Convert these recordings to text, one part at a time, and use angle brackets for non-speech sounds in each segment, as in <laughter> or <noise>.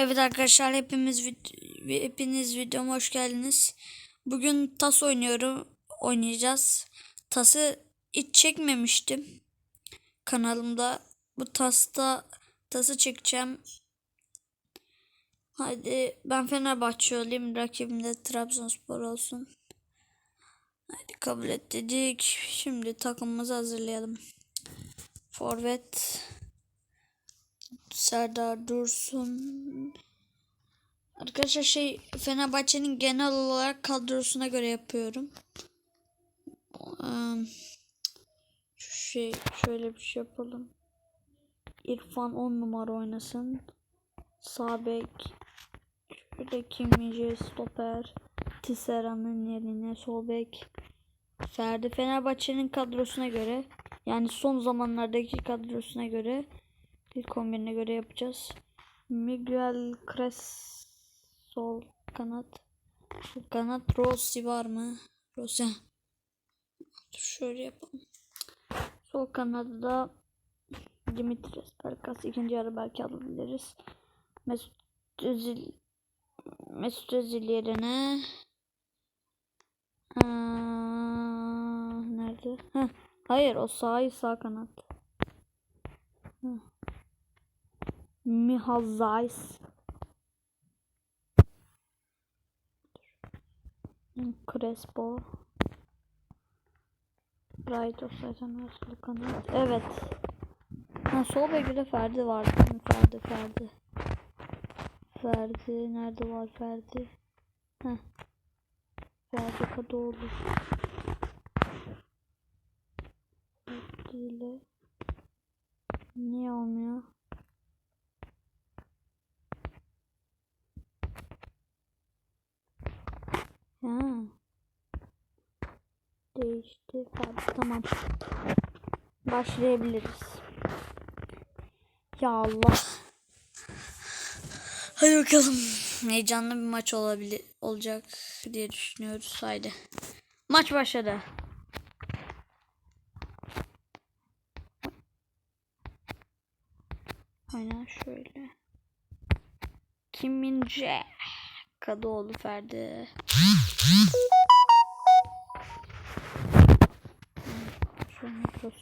Evet arkadaşlar hepimiz vid- hepiniz videoma hoş geldiniz. Bugün tas oynuyorum oynayacağız. Tası hiç çekmemiştim kanalımda. Bu tasta tası çekeceğim. Hadi ben Fenerbahçe olayım. Rakibim de Trabzonspor olsun. Hadi kabul et dedik. Şimdi takımımızı hazırlayalım. Forvet Serdar Dursun. Arkadaşlar şey Fenerbahçe'nin genel olarak kadrosuna göre yapıyorum. Şu şey şöyle bir şey yapalım. İrfan 10 numara oynasın. Sağ bek şöyle Kim stoper. Tissera'nın yerine sol bek. Ferdi Fenerbahçe'nin kadrosuna göre yani son zamanlardaki kadrosuna göre İlk 11'ine göre yapacağız. Miguel Cres sol kanat. Sol kanat Rossi var mı? Rossi. Dur şöyle yapalım. Sol kanadı da Dimitris Pelkas ikinci yarı belki alabiliriz. Mesut Özil Mesut Özil yerine Aa, nerede? Heh, hayır o sağ sağ kanat. Heh. Michal Zeiss. Crespo. Right offside Nasıl kanat. Evet. Ha, sol bekte de Ferdi var. değil mi? Ferdi Ferdi. Ferdi. Nerede var Ferdi? Heh. Ferdi Kadıoğlu. Ferdi ile. Niye olmuyor? Ha. Değişti. Tamam. Başlayabiliriz. Ya Allah. Hadi bakalım. Heyecanlı bir maç olabilir olacak diye düşünüyoruz. Haydi. Maç başladı. Aynen şöyle. Kim Min-jae. Kadıoğlu Ferdi.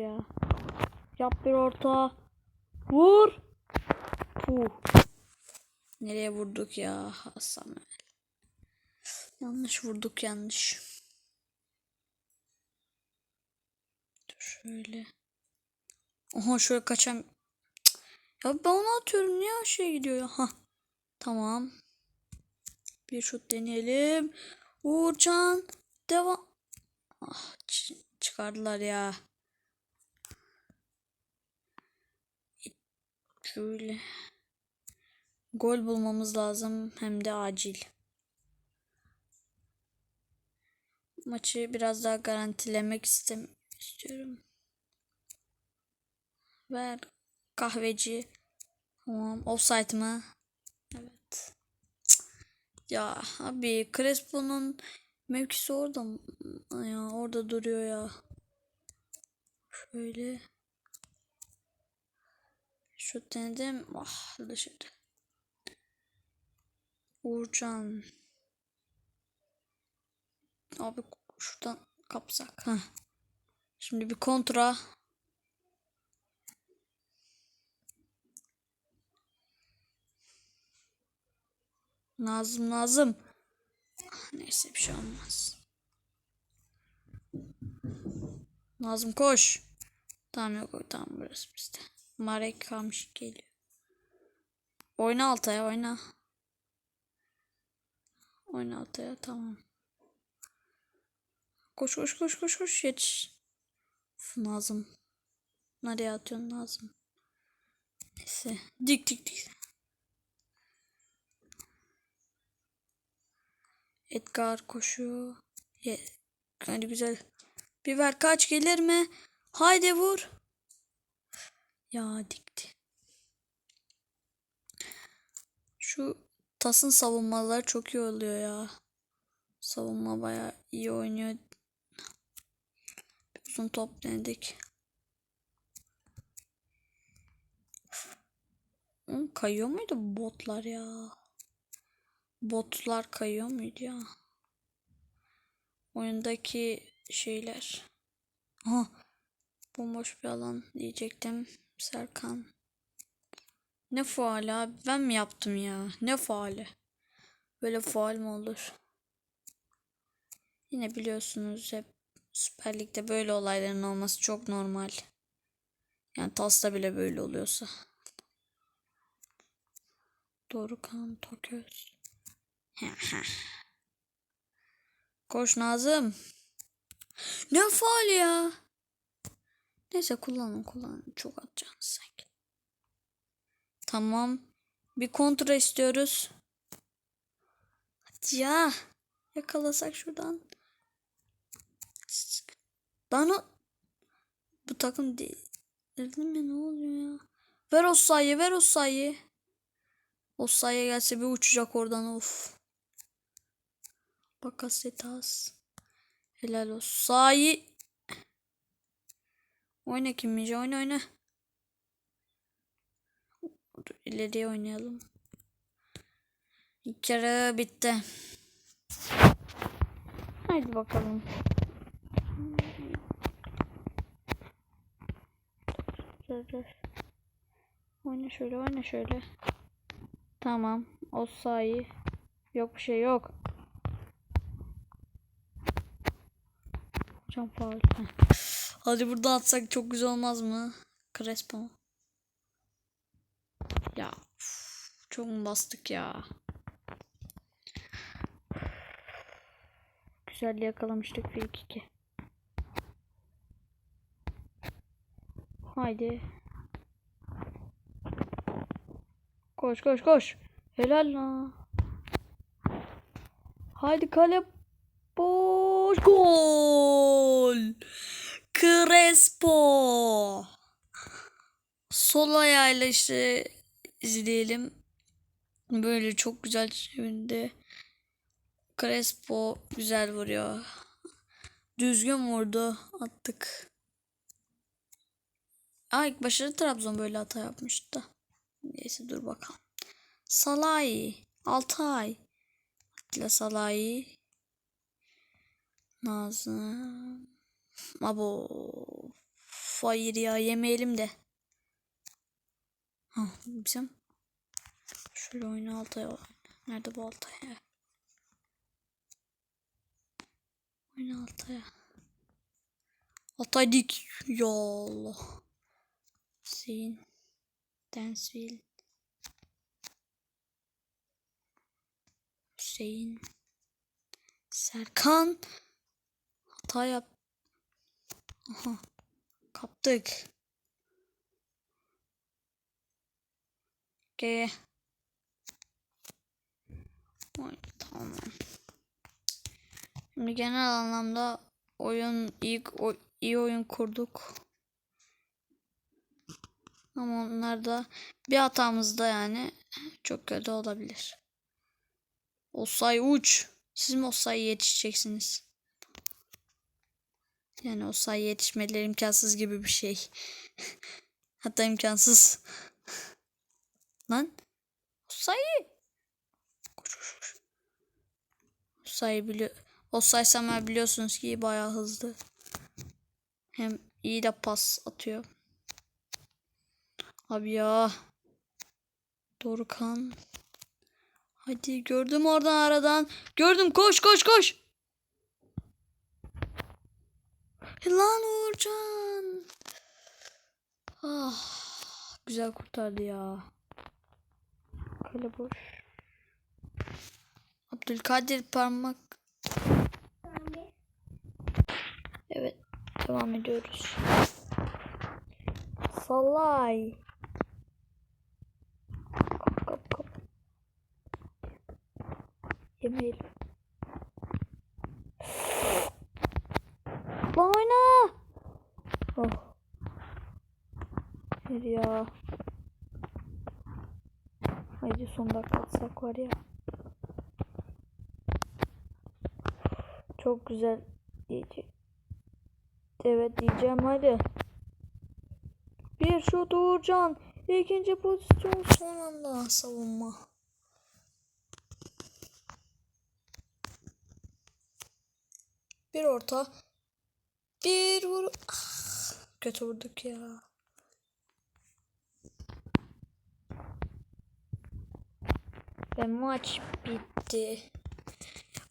Ya. Yap bir orta. Vur. Puh. Nereye vurduk ya Hasan? Yanlış vurduk yanlış. Dur şöyle. Oha şöyle kaçan. Cık. Ya ben onu atıyorum niye aşağıya gidiyor ya? Ha. Tamam. Bir şut deneyelim. Uğurcan devam. Ah çıkardılar ya. Şöyle. Gol bulmamız lazım hem de acil. Maçı biraz daha garantilemek istem istiyorum. Ver kahveci. Tamam. Offside mı? Evet. Ya abi Crespo'nun mevkisi orada mı? Ya orada duruyor ya. Şöyle. Şu denedim. Ah dışarı. Uğurcan. Abi şuradan kapsak. Heh. Şimdi bir kontra. Nazım Nazım. Neyse bir şey olmaz. Nazım koş. Tamam yok tamam burası bizde. Marek kalmış geliyor. Oyna Altay'a oyna. Oyna Altay'a tamam. Koş koş koş koş koş yetiş. Nazım. Nereye atıyorsun Nazım? Neyse. Dik dik dik. Edgar koşuyor. Ye. Hadi güzel. Biber kaç gelir mi? Haydi vur. Ya dikti. Şu Tas'ın savunmaları çok iyi oluyor ya. Savunma bayağı iyi oynuyor. Bir uzun top denedik. Kayıyor muydu botlar ya? Botlar kayıyor muydu ya? Oyundaki şeyler. Aha. Bomboş bir alan diyecektim. Serkan. Ne faali abi? Ben mi yaptım ya? Ne faali? Böyle faal mi olur? Yine biliyorsunuz hep Süper Lig'de böyle olayların olması çok normal. Yani TAS'ta bile böyle oluyorsa. Dorukhan Toköz. <laughs> Koş Nazım. Ne faal ya? Neyse kullanın kullanın. Çok atacaksınız sanki. Tamam. Bir kontra istiyoruz. Hadi ya. Yakalasak şuradan. Lan o... Bu takım değil. Dedim ne oluyor ya? Ver o sayı ver o sayı. O sayı gelse bir uçacak oradan of. Bakasetas. Helal olsun. Sayı. Oyna kimmiş oyna oyna. Dur, ileriye oynayalım. İlk kere bitti. Haydi bakalım. Dur dur. Oyna şöyle oyna şöyle. Tamam. O sayı. Yok bir şey yok. Hocam faul. Hadi burada atsak çok güzel olmaz mı? Crespo. Ya uf, çok bastık ya? Güzel yakalamıştık bir iki iki. Haydi. Koş koş koş. Helal la. Haydi kale boş gol. Crespo. Sol ayağıyla işte izleyelim. Böyle çok güzel çevirdi. Crespo güzel vuruyor. Düzgün vurdu. Attık. Aa ilk başta Trabzon böyle hata yapmıştı. Neyse dur bakalım. Salay. Altay. Atilla Salay. Nazım. Abo. Hayır ya yemeyelim de. Ha bizim. Şöyle oyna Altay. Nerede bu Altay ya? Oyna Altay'a. Altay dik. Ya Allah. Hüseyin. Densville. Hüseyin. Serkan. Hata yap. Aha. Kaptık. Oy, tamam. Şimdi genel anlamda oyun ilk o, iyi oyun kurduk. Ama onlar da bir hatamızda yani çok kötü olabilir. Osay uç. Siz mi Osay'a yetişeceksiniz? Yani Osay'a yetişmeleri imkansız gibi bir şey. <laughs> Hatta imkansız. <laughs> Lan. Koş koş koş. Osay biliyor. Osay Samer biliyorsunuz ki bayağı hızlı. Hem iyi de pas atıyor. Abi ya. Dorukan. Hadi gördüm oradan aradan. Gördüm koş koş koş. Lan Uğurcan. Ah, güzel kurtardı ya. Kale boş. Abdülkadir parmak. Evet. Devam ediyoruz. Salay. Kap kap kap. Yemeyelim. Lan oyna. Oh. Hayır ya. Haydi son dakika atsak var ya. Çok güzel diyecek. Evet diyeceğim hadi. Bir şut Uğurcan. İkinci pozisyon son anda savunma. Bir orta. Bir vur. Ah, kötü vurduk ya. Ve maç bitti.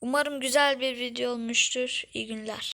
Umarım güzel bir video olmuştur. İyi günler.